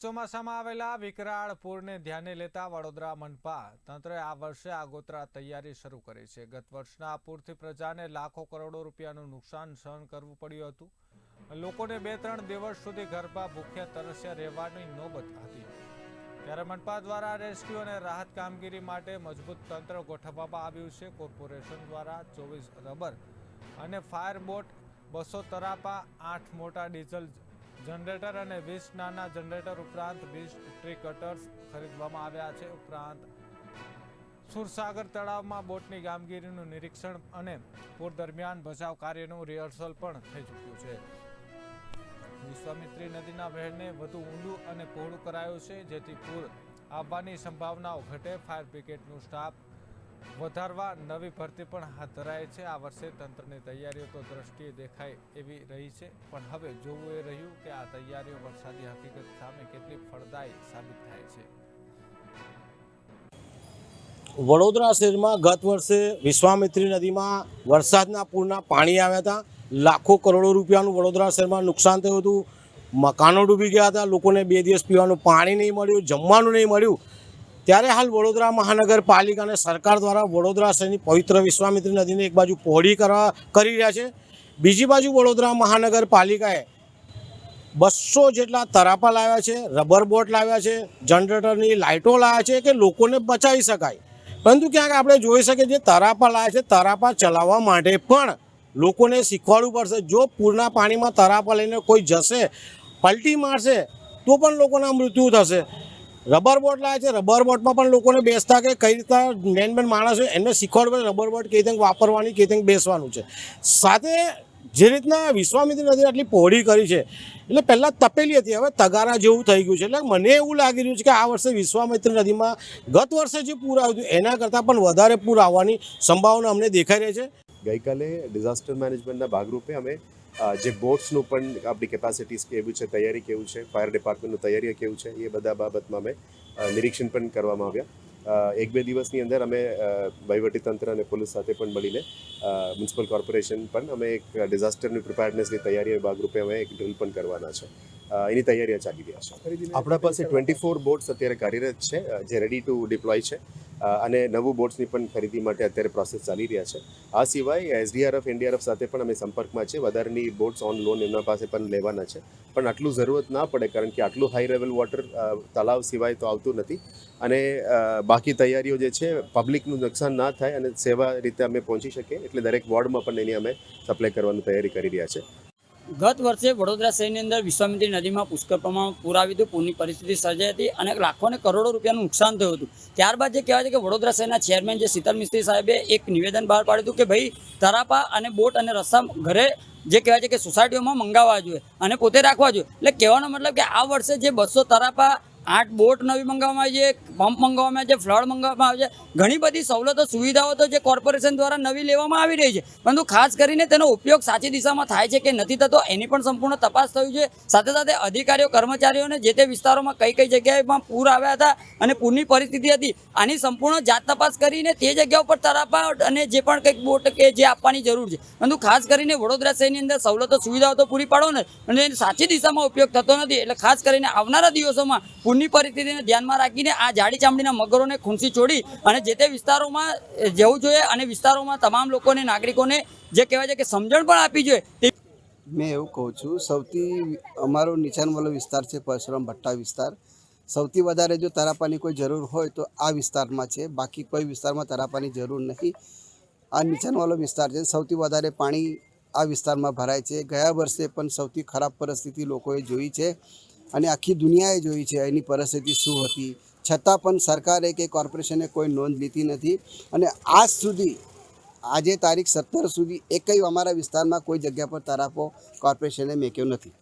ચોમાસામાં આવેલા વિકરાળ પૂરને ધ્યાને લેતા વડોદરા મનપા તંત્રે આ વર્ષે આગોતરા તૈયારી શરૂ કરી છે. ગત વર્ષના પૂરથી પ્રજાને લાખો કરોડો રૂપિયાનું નુકસાન સહન કરવું પડ્યું હતું. લોકોને બે ત્રણ દિવસ સુધી ગરબા ભૂખ્યા તરસ્યા રહેવાની નોબત હતી ત્યારે મનપા દ્વારા રેસ્ક્યુ અને રાહત કામગીરી માટે મજબૂત તંત્ર ગોઠવવામાં આવ્યું છે. કોર્પોરેશન દ્વારા ચોવીસ રબર અને ફાયર બોટ બસો તરાપા, આઠ મોટા ડીઝલ જનરેટર અને વીસ નાના જનરેટર ઉપરાંત વીસ ટ્રી કટર્સ ખરીદવામાં આવ્યા છે. ઉપરાંત સુરસાગર તળાવમાં બોટની કામગીરીનું નિરીક્ષણ અને પૂર દરમિયાન બચાવ કાર્યનું રિહર્સલ પણ થઈ ચૂક્યું છે. વિશ્વામિત્રી નદીના વહેણને વધુ ઊંડું અને પહોળું કરાયું છે, જેથી પૂર આવવાની સંભાવનાઓ ઘટે. ફાયર બ્રિગેડનું સ્ટાફ વધારવા નવી ભરતી પણ હાથ ધરાય છે. આ વર્ષે તંત્રની તૈયારીઓ તો દ્રષ્ટિએ દેખાય એવી રહી છે. પણ હવે જોવું એ રહ્યું કે આ તૈયારીઓ વરસાદી હકીકત સામે કેટલી ફળદાયી સાબિત થાય છે. વડોદરા શહેરમાં ગત વર્ષે વિશ્વામિત્રી નદીમાં વરસાદના પૂરના પાણી આવ્યા હતા. લાખો કરોડો રૂપિયાનું વડોદરા શહેરમાં નુકસાન થયું હતું. મકાનો ડૂબી ગયા હતા. લોકોને બે દિવસ પીવાનું પાણી નહીં મળ્યું, જમવાનું નહીં મળ્યું. ત્યારે હાલ વડોદરા મહાનગરપાલિકા અને સરકાર દ્વારા વડોદરા શહેરની પવિત્ર વિશ્વામિત્રી નદીને એક બાજુ પહોળી કરવા કરી રહ્યા છે. બીજી બાજુ વડોદરા મહાનગરપાલિકાએ બસો જેટલા તરાપા લાવ્યા છે, રબર બોટ લાવ્યા છે, જનરેટરની લાઇટો લાવ્યા છે કે લોકોને બચાવી શકાય. પરંતુ ક્યાંક આપણે જોઈ શકીએ જે તરાપા લાવ્યા છે, તરાપા ચલાવવા માટે પણ લોકોને શીખવાડવું પડશે. જો પૂરના પાણીમાં તરાપા લઈને કોઈ જશે, પલટી મારશે, તો પણ લોકોના મૃત્યુ થશે. રબર બોટ લાવે છે. રબર બોટમાં પણ લોકોને બેસતા કે કઈ રીતના મેન મેન માણસ હોય, એમને શીખવાડવું રબર બોટ કઈ રીતે વાપરવાની, કઈ રીતે બેસવાનું છે. સાથે જે રીતના વિશ્વામિત્ર નદી આટલી પહોળી કરી છે, એટલે પહેલાં તપેલી હતી. હવે તગારા જેવું થઈ ગયું છે. એટલે મને એવું લાગી રહ્યું છે કે આ વર્ષે વિશ્વામિત્ર નદીમાં ગત વર્ષે જે પૂર આવ્યું એના કરતાં પણ વધારે પૂર આવવાની સંભાવના અમને દેખાઈ રહી છે. ગઈકાલે ડિઝાસ્ટર મેનેજમેન્ટના ભાગરૂપે અમે જે બોટ્સનું પણ આપણી કેપેસિટીઝ કેવું છે તૈયારી કેવું છે ફાયર ડિપાર્ટમેન્ટનું તૈયારી કેવું છે એ બધા બાબતમાં અમે નિરીક્ષણ પણ કરવામાં આવ્યા. એક બે દિવસની અંદર અમે વહીવટીતંત્ર અને પોલીસ સાથે પણ મળીને મ્યુનિસિપલ કોર્પોરેશન પણ અમે એક ડિઝાસ્ટરની પ્રિપેરનેસની તૈયારી ભાગરૂપે અમે એક ડ્રિલ પણ કરવાના છે. એની તૈયારીઓ ચાલી રહ્યા છે. આપણા પાસે ટ્વેન્ટી ફોર બોટ્સ અત્યારે કાર્યરત છે જે રેડી ટુ ડિપ્લોય છે. અને નવું બોટ્સની પણ ખરીદી માટે અત્યારે પ્રોસેસ ચાલી રહ્યા છે. આ સિવાય એસડીઆરએફ એનડીઆરએફ સાથે પણ અમે સંપર્કમાં છે વધારેની બોટ્સ ઓન લોન એમના પાસે પણ લેવાના છે. પણ આટલું જરૂરત ના પડે કારણ કે આટલું હાઈ લેવલ વોટર તલાવ સિવાય તો આવતું નથી. અને બાકી તૈયારીઓ જે છે પબ્લિકનું નુકસાન ના થાય અને સેવા રીતે અમે પહોંચી શકીએ. એટલે દરેક વોર્ડમાં પણ એની અમે સપ્લાય કરવાની તૈયારી કરી રહ્યા છે. ગત વર્ષે વડોદરા શહેરની અંદર વિશ્વામિત્રી નદીમાં પુષ્કળ પ્રમાણમાં પૂર આવ્યું હતું. પૂરની પરિસ્થિતિ સર્જાઈ હતી અને લાખો અને કરોડો રૂપિયાનું નુકસાન થયું હતું. ત્યારબાદ જે કહેવાય છે કે વડોદરા શહેરના ચેરમેન જે શીતલ મિસ્ત્રી સાહેબે એક નિવેદન બહાર પાડ્યું હતું કે ભાઈ તરાપા અને બોટ અને રસ્તા ઘરે જે કહેવાય છે કે સોસાયટીઓમાં મંગાવવા જોઈએ અને પોતે રાખવા જોઈએ. એટલે કહેવાનો મતલબ કે આ વર્ષે જે બસો તરાપા આઠ બોટ નવી મંગાવવામાં આવી છે પંપ મંગાવવામાં આવે છે, ફ્લડ મંગાવવામાં આવે છે. ઘણી બધી સવલતો, સુવિધાઓ તો જે કોર્પોરેશન દ્વારા નવી લેવામાં આવી રહી છે. પરંતુ ખાસ કરીને તેનો ઉપયોગ સાચી દિશામાં થાય છે કે નથી થતો, એની પણ સંપૂર્ણ તપાસ થયું છે સાથે સાથે અધિકારીઓ, કર્મચારીઓને જે તે વિસ્તારોમાં કઈ કઈ જગ્યાએમાં પૂર આવ્યા હતા અને પૂરની પરિસ્થિતિ હતી, આની સંપૂર્ણ જાત તપાસ કરીને તે જગ્યા ઉપર તરાપા અને જે પણ કંઈક બોટ કે જે આપવાની જરૂર છે. પરંતુ ખાસ કરીને વડોદરા શહેરની અંદર સવલતો, સુવિધાઓ તો પૂરી પાડો ને, અને સાચી દિશામાં ઉપયોગ થતો નથી. એટલે ખાસ કરીને આવનારા દિવસોમાં પૂરની પરિસ્થિતિને ધ્યાનમાં રાખીને આ જાડી ચામડીના મગરોને ખૂંસી છોડી અને જે તે વિસ્તારોમાં જવું જોઈએ અને વિસ્તારોમાં તમામ લોકોને, નાગરિકોને જે કહેવાય છે કે સમજણ પણ આપવી જોઈએ મેં એવું કહું છું, સૌથી અમારો નીચાણવાળો વિસ્તાર છે પરશુરામ ભટ્ટા વિસ્તાર. સૌથી વધારે જો તરાપાની કોઈ જરૂર હોય તો આ વિસ્તારમાં છે, બાકી કોઈ વિસ્તારમાં તરાપાની જરૂર નથી આ નીચાણવાળો વિસ્તાર છે, સૌથી વધારે પાણી આ વિસ્તારમાં ભરાય છે. ગયા વર્ષે પણ સૌથી ખરાબ પરિસ્થિતિ લોકોએ જોઈ છે. અને આખી દુનિયાએ જોઈ છે એની પરિસ્થિતિ શું હતી. છતાં પણ સરકારે કે કોર્પોરેશને કોઈ નોંધ લીધી નથી. અને આજ સુધી, આજે તારીખ સત્તર સુધી એકય અમારા વિસ્તારમાં કોઈ જગ્યા પર તરાપો કોર્પોરેશને મેક્યો નથી.